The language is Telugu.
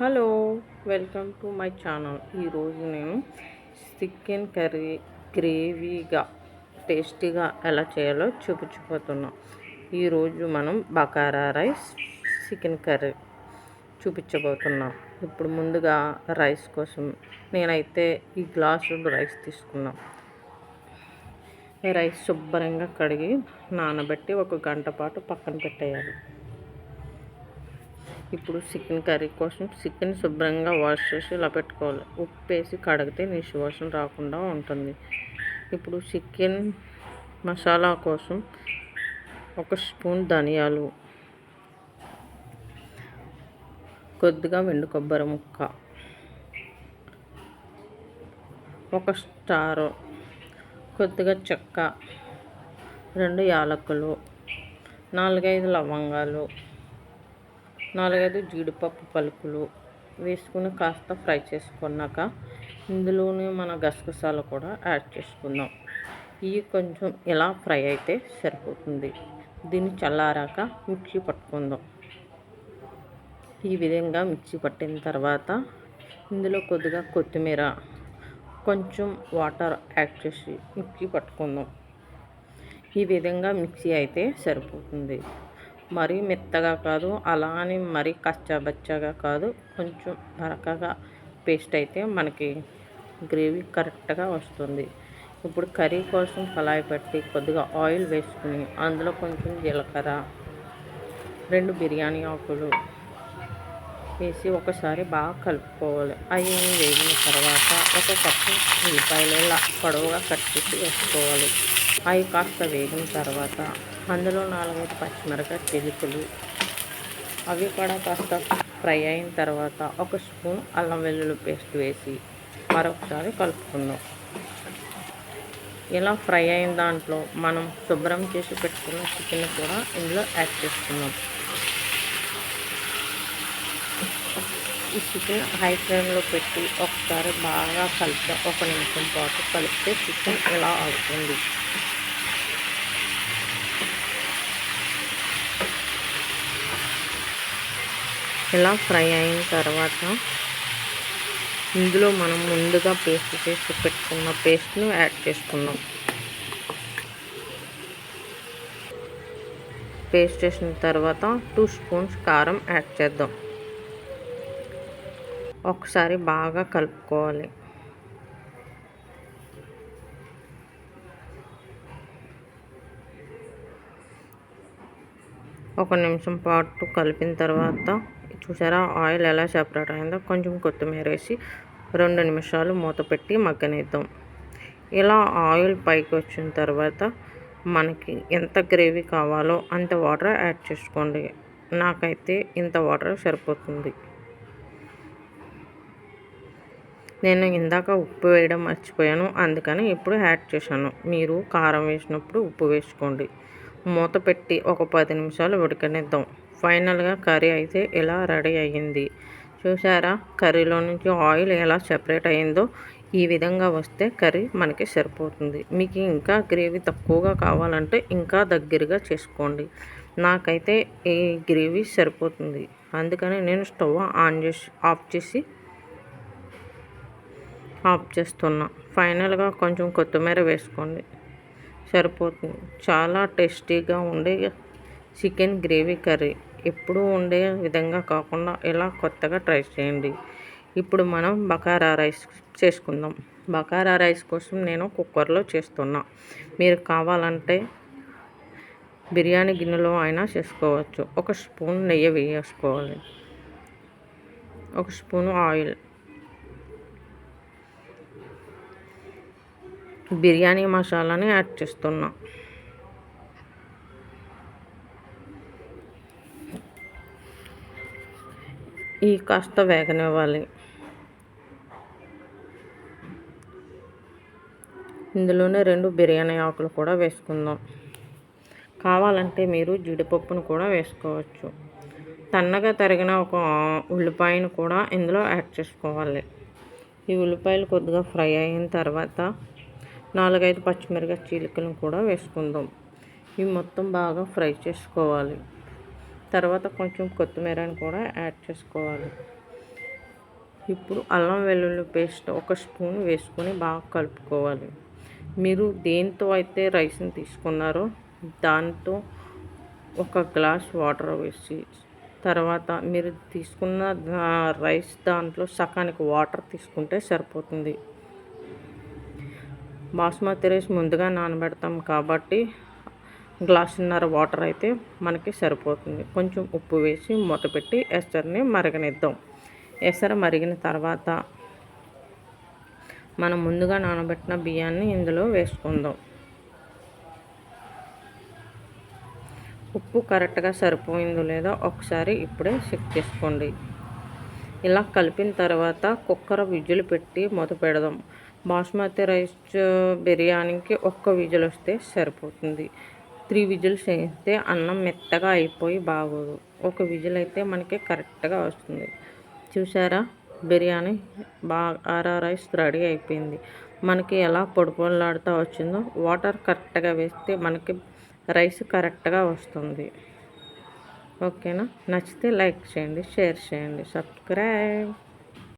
Hello welcome to my channel. ఈరోజు నేను చికెన్ కర్రీ గ్రేవీగా టేస్టీగా ఎలా చేయాలో చూపించిపోతున్నాం ఈరోజు మనం బకారా రైస్ చికెన్ కర్రీ చూపించబోతున్నాం. ఇప్పుడు ముందుగా రైస్ కోసం నేనైతే ఈ గ్లాసు రైస్ తీసుకున్నాం. రైస్ శుభ్రంగా కడిగి నానబెట్టి ఒక గంట పాటు పక్కన పెట్టేయాలి. ఇప్పుడు చికెన్ కర్రీ కోసం చికెన్ శుభ్రంగా వాష్ చేసి ఇలా పెట్టుకోవాలి. ఉప్పు వేసి కడిగితే నీసు వాసన రాకుండా ఉంటుంది. ఇప్పుడు చికెన్ మసాలా కోసం ఒక స్పూన్ ధనియాలు కొద్దిగా వెండు కొబ్బరి ముక్క ఒక స్టారు కొద్దిగా చెక్క రెండు యాలకులు నాలుగైదు లవంగాలు నాలుగైదు జీడిపప్పు పలుకులు వేసుకుని కాస్త ఫ్రై చేసుకున్నాక ఇందులోనే మన గసగసాలు కూడా యాడ్ చేసుకుందాం. ఇవి కొంచెం ఇలా ఫ్రై అయితే సరిపోతుంది. దీన్ని చల్లారాక మిక్సీ పట్టుకుందాం. ఈ విధంగా మిక్సీ పట్టిన తర్వాత ఇందులో కొద్దిగా కొత్తిమీర కొంచెం వాటర్ యాడ్ చేసి మిక్సీ పట్టుకుందాం. ఈ విధంగా మిక్సీ అయితే సరిపోతుంది. మరీ మెత్తగా కాదు అలా అని మరీ కచ్చాబచ్చాగా కాదు. కొంచెం బరకగా పేస్ట్ అయితే మనకి గ్రేవీ కరెక్ట్గా వస్తుంది. ఇప్పుడు కర్రీ కోసం కళాయి పెట్టి కొద్దిగా ఆయిల్ వేసుకుని అందులో కొంచెం జీలకర్ర రెండు బిర్యానీ ఆకులు వేసి ఒకసారి బాగా కలుపుకోవాలి. అవి వేగిన తర్వాత ఒక కప్పు ఉల్లిపాయలు పొడవుగా కట్ చేసి వేసుకోవాలి. అవి కాస్త వేగిన తర్వాత అందులో నాలుగైదు పచ్చిమిరకాయ చిలుకలు. అవి కూడా కాస్త ఫ్రై అయిన తర్వాత ఒక స్పూన్ అల్లం వెల్లుల్లి పేస్ట్ వేసి మరొకసారి కలుపుకుందాం. ఇలా ఫ్రై అయిన దాంట్లో మనం శుభ్రం చేసి పెట్టుకున్న చికెన్ కూడా ఇందులో యాడ్ చేసుకున్నాం ఈ చికెన్ హై ఫ్లేమ్లో పెట్టి ఒకసారి బాగా కలిపి ఒక నిమిషం పాటు కలిపితే చికెన్ ఇలా అవుతుంది? ఇలా ఫ్రై అయిన తర్వాత ఇందులో మనం ముందుగా పేస్ట్ చేసి పెట్టుకున్న పేస్ట్ను యాడ్ చేసుకుందాం. పేస్ట్ చేసిన తర్వాత టూ స్పూన్స్ కారం యాడ్ చేద్దాం. ఒకసారి బాగా కలుపుకోవాలి. ఒక నిమిషం పాటు కలిపిన తర్వాత చూసారా ఆయిల్ ఎలా సెపరేట్ అయిందో కొంచెం కొత్తిమీర వేసి రెండు నిమిషాలు మూత పెట్టి మగ్గనిద్దాం. ఇలా ఆయిల్ పైకి వచ్చిన తర్వాత మనకి ఎంత గ్రేవీ కావాలో అంత వాటర్ యాడ్ చేసుకోండి. నాకైతే ఇంత వాటర్ సరిపోతుంది. నేను ఇందాక ఉప్పు వేయడం మర్చిపోయాను. అందుకని ఇప్పుడు యాడ్ చేశాను. మీరు కారం వేసినప్పుడు ఉప్పు వేసుకోండి. మూత పెట్టి ఒక పది నిమిషాలు ఉడకనిద్దాం. ఫైనల్గా కర్రీ అయితే ఇలా రెడీ అయ్యింది? చూసారా కర్రీలో నుంచి ఆయిల్ ఎలా సెపరేట్ అయిందో ఈ విధంగా వస్తే కర్రీ మనకి సరిపోతుంది. మీకు ఇంకా గ్రేవీ తక్కువగా కావాలంటే ఇంకా దగ్గరగా చేసుకోండి. నాకైతే ఈ గ్రేవీ సరిపోతుంది. అందుకని నేను స్టవ్ ఆన్ చేసి ఆఫ్ చేసి ఆఫ్ చేస్తున్నా. ఫైనల్గా కొంచెం కొత్తిమీర వేసుకోండి. సరిపోతుంది. చాలా టేస్టీగా ఉండే చికెన్ గ్రేవీ కర్రీ. ఎప్పుడూ ఉండే విధంగా కాకుండా ఇలా కొత్తగా ట్రై చేయండి. ఇప్పుడు మనం బకారా రైస్ చేసుకుందాం. బకారా రైస్ కోసం నేను కుక్కర్లో చేస్తున్నా. మీరు కావాలంటే బిర్యానీ గిన్నెలో అయినా చేసుకోవచ్చు. ఒక స్పూన్ నెయ్యి వేసుకోవాలి. ఒక స్పూన్ ఆయిల్. బిర్యానీ మసాలాని యాడ్ చేస్తున్నా. ఈ కాస్త వేగనివ్వాలి. ఇందులోనే రెండు బిర్యానీ ఆకులు కూడా వేసుకుందాం. కావాలంటే మీరు జీడిపప్పును కూడా వేసుకోవచ్చు. తన్నగా తరిగిన ఒక ఉల్లిపాయను కూడా ఇందులో యాడ్ చేసుకోవాలి. ఈ ఉల్లిపాయలు కొద్దిగా ఫ్రై అయిన తర్వాత నాలుగైదు పచ్చిమిరపకాయ చీలికలను కూడా వేసుకుందాం. ఇవి మొత్తం బాగా ఫ్రై చేసుకోవాలి. తర్వాత కొంచెం కొత్తిమీరని కూడా యాడ్ చేసుకోవాలి. ఇప్పుడు అల్లం వెల్లుల్లి పేస్ట్ ఒక స్పూన్ వేసుకొని బాగా కలుపుకోవాలి. మీరు దేంతో అయితే రైస్ని తీసుకున్నారో దాంతో ఒక గ్లాస్ వాటర్ వేసి తర్వాత మీరు తీసుకున్న రైస్ దాంట్లో సకానికి వాటర్ తీసుకుంటే సరిపోతుంది. బాస్మతి రైస్ ముందుగా నానబెడతాం కాబట్టి గ్లాసున్నర వాటర్ అయితే మనకి సరిపోతుంది. కొంచెం ఉప్పు వేసి మూత పెట్టి ఎసరిని మరగనిద్దాం. ఎసరు మరిగిన తర్వాత మనం ముందుగా నానబెట్టిన బియ్యాన్ని ఇందులో వేసుకుందాం. ఉప్పు కరెక్ట్గా సరిపోయిందో లేదో ఒకసారి ఇప్పుడే చెక్ చేసుకోండి. ఇలా కలిపిన తర్వాత కుక్కర్ విజులు పెట్టి మూత పెడదాం. బాస్మతి రైస్ బిర్యానీకి ఒక్క విజిల్ వస్తే సరిపోతుంది. త్రీ విజిల్స్ వేస్తే అన్నం మెత్తగా అయిపోయి బాగోదు. ఒక విజిల్ అయితే మనకి కరెక్ట్గా వస్తుంది. చూసారా బిర్యానీ బాగా రైస్ రెడీ అయిపోయింది. మనకి ఎలా పొడిపొలాడుతూ వచ్చిందో వాటర్ కరెక్ట్గా వేస్తే మనకి రైస్ కరెక్ట్గా వస్తుంది. ఓకేనా? నచ్చితే లైక్ చేయండి షేర్ చేయండి సబ్స్క్రైబ్.